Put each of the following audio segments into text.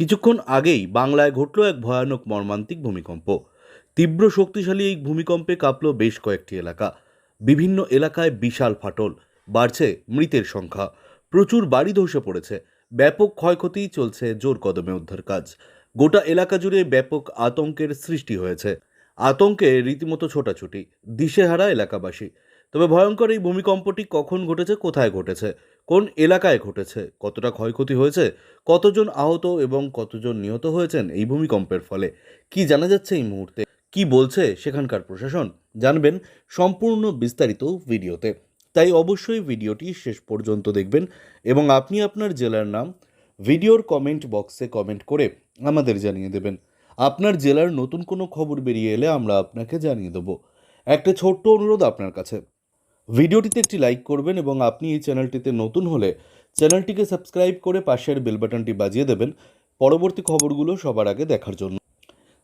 কিছুক্ষণ আগেই বাংলায় ঘটল এক ভয়ানক মর্মান্তিক ভূমিকম্প। তীব্র শক্তিশালী এই ভূমিকম্পে কাঁপল বেশ কয়েকটি এলাকা। বিভিন্ন এলাকায় বিশাল ফাটল, বাড়ছে মৃতের সংখ্যা, প্রচুর বাড়ি ধসে পড়েছে, ব্যাপক ক্ষয়ক্ষতি চলছে জোর কদমে উদ্ধার কাজ। গোটা এলাকা জুড়ে ব্যাপক আতঙ্কের সৃষ্টি হয়েছে। আতঙ্কে রীতিমতো ছোটাছুটি, দিশেহারা এলাকাবাসী। তবে ভয়ঙ্কর এই ভূমিকম্পটি কখন ঘটেছে, কোথায় ঘটেছে, কোন এলাকায় ঘটেছে, কতটা ক্ষয়ক্ষতি হয়েছে, কতজন আহত এবং কতজন নিহত হয়েছেন এই ভূমিকম্পের ফলে, কি জানা যাচ্ছে এই মুহূর্তে, কি বলছে সেখানকার প্রশাসন, জানবেন সম্পূর্ণ বিস্তারিত ভিডিওতে। তাই অবশ্যই ভিডিওটি শেষ পর্যন্ত দেখবেন এবং আপনি আপনার জেলার নাম ভিডিওর কমেন্ট বক্সে কমেন্ট করে আমাদের জানিয়ে দেবেন। আপনার জেলার নতুন কোনো খবর বেরিয়ে এলে আমরা আপনাকে জানিয়ে দেবো। একটা ছোট্ট অনুরোধ আপনার কাছে। ভিডিওটিতে একটি লাইক করবেন এবং আপনি এই চ্যানেলটিতে নতুন হলে চ্যানেলটিকে সাবস্ক্রাইব করে পাশের বেল বাটনটি বাজিয়ে দেবেন পরবর্তী খবরগুলো সবার আগে দেখার জন্য।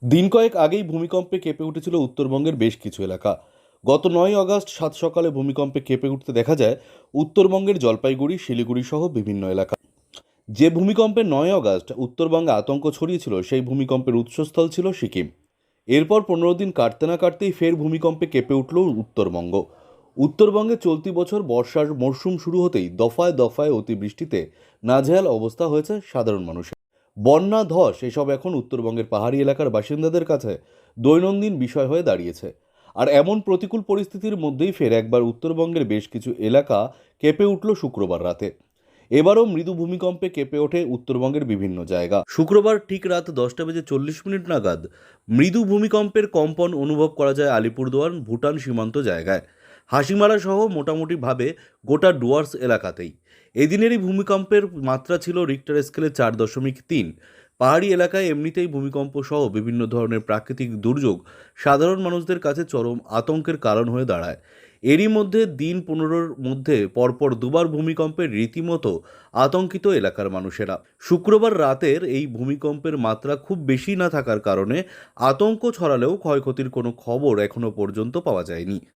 দিন কয়েক আগেই ভূমিকম্পে কেঁপে উঠেছিল উত্তরবঙ্গের বেশ কিছু এলাকা। গত নয় আগস্ট সাত সকালে ভূমিকম্পে কেঁপে উঠতে দেখা যায় উত্তরবঙ্গের জলপাইগুড়ি, শিলিগুড়ি সহ বিভিন্ন এলাকা। যে ভূমিকম্পে নয় আগস্ট উত্তরবঙ্গে আতঙ্ক ছড়িয়েছিল, সেই ভূমিকম্পের উৎসস্থল ছিল সিকিম। এরপর পনেরো দিন কাটতে না কাটতেই ফের ভূমিকম্পে কেঁপে উঠল উত্তরবঙ্গ। উত্তরবঙ্গে চলতি বছর বর্ষার মরশুম শুরু হতেই দফায় দফায় অতিবৃষ্টিতে নাজেহাল অবস্থা হয়েছে সাধারণ মানুষের। বন্যা, ধস এসব এখন উত্তরবঙ্গের পাহাড়ি এলাকার বাসিন্দাদের কাছে দৈনন্দিন বিষয় হয়ে দাঁড়িয়েছে। আর এমন প্রতিকূল পরিস্থিতির মধ্যেই ফের একবার উত্তরবঙ্গের বেশ কিছু এলাকা কেঁপে উঠল শুক্রবার রাতে। এবারও মৃদু ভূমিকম্পে কেঁপে ওঠে উত্তরবঙ্গের বিভিন্ন জায়গা। শুক্রবার ঠিক রাত দশটা বেজে চল্লিশ মিনিট নাগাদ মৃদু ভূমিকম্পের কম্পন অনুভব করা যায় আলিপুরদুয়ার ভুটান সীমান্ত জায়গায়। হাসিমারা সহ মোটামুটিভাবে গোটা ডুয়ার্স এলাকাতেই। এদিনেরই ভূমিকম্পের মাত্রা ছিল রিক্টার স্কেলে চার দশমিক তিন। পাহাড়ি এলাকায় এমনিতেই ভূমিকম্প সহ বিভিন্ন ধরনের প্রাকৃতিক দুর্যোগ সাধারণ মানুষদের কাছে চরম আতঙ্কের কারণ হয়ে দাঁড়ায়। এরই মধ্যে দিন পনেরোর মধ্যে পরপর দুবার ভূমিকম্পের রীতিমতো আতঙ্কিত এলাকার মানুষেরা। শুক্রবার রাতের এই ভূমিকম্পের মাত্রা খুব বেশি না থাকার কারণে আতঙ্ক ছড়ালেও ক্ষয়ক্ষতির কোনো খবর এখনও পর্যন্ত পাওয়া যায়নি।